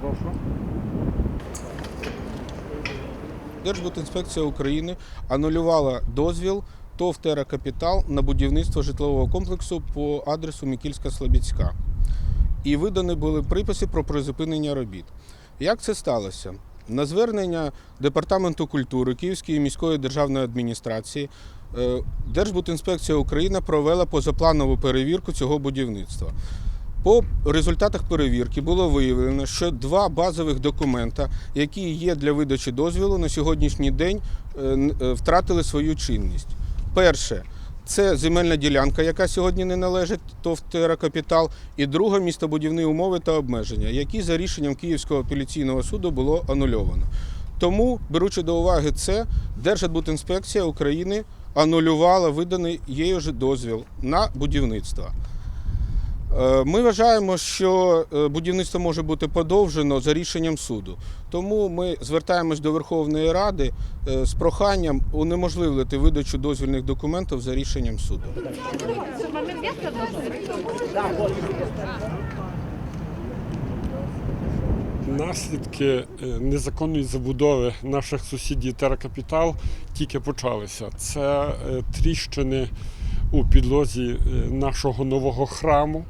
Прошу. Держбудінспекція України анулювала дозвіл ТОВ «Теракапітал» на будівництво житлового комплексу по адресу Мікільська-Слобідська. І видані були приписи про призупинення робіт. Як це сталося? На звернення Департаменту культури Київської міської державної адміністрації е, Держбудінспекція України провела позапланову перевірку цього будівництва. По результатах перевірки було виявлено, що два базових документа, які є для видачі дозволу, на сьогоднішній день е, е, втратили свою чинність. Перше це земельна ділянка, яка сьогодні не належить ТОВ «Теракапітал», і друге містобудівні умови та обмеження, які за рішенням Київського апеляційного суду було анульовано. Тому, беручи до уваги це, Держбудінспекція України анулювала виданий її ж дозвіл на будівництво. Е, Ми вважаємо, що е, будівництво може бути подовжено за рішенням суду. Тому ми звертаємось до Верховної Ради е, з проханням унеможливити видачу дозвільних документів за рішенням суду. Наслідки незаконної забудови наших сусідів Теракапітал тільки почалися. Це тріщини у підлозі е, нашого нового храму.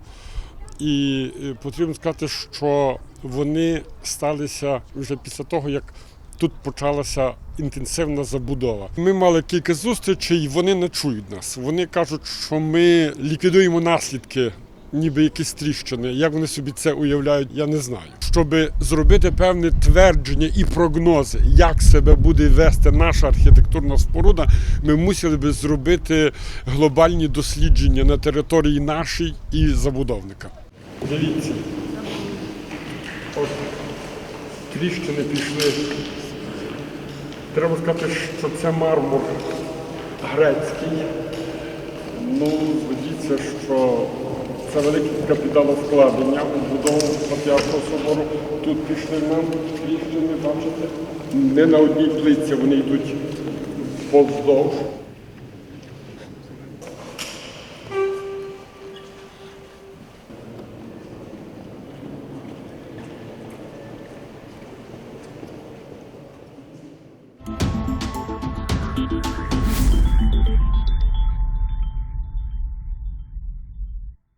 І е, потрібно сказати, що вони сталися вже після того, як тут почалася інтенсивна забудова. Ми мали кілька зустрічей, вони не чують нас. Вони кажуть, що ми ліквідуємо наслідки, ніби якісь тріщини. Як вони собі це уявляють, я не знаю. Щоб зробити певне твердження і прогнози, як себе буде вести наша архітектурна споруда, ми мусили би зробити глобальні дослідження на території нашій і забудовника. Дивіться. От тріщини пішли. Треба сказати, що це мармур грецький. Ну, зведіться, що це велике капіталовкладення у будову Патріархового собору. Тут пішли нам тріщини, бачите? Не на одній плитці вони йдуть повздовж.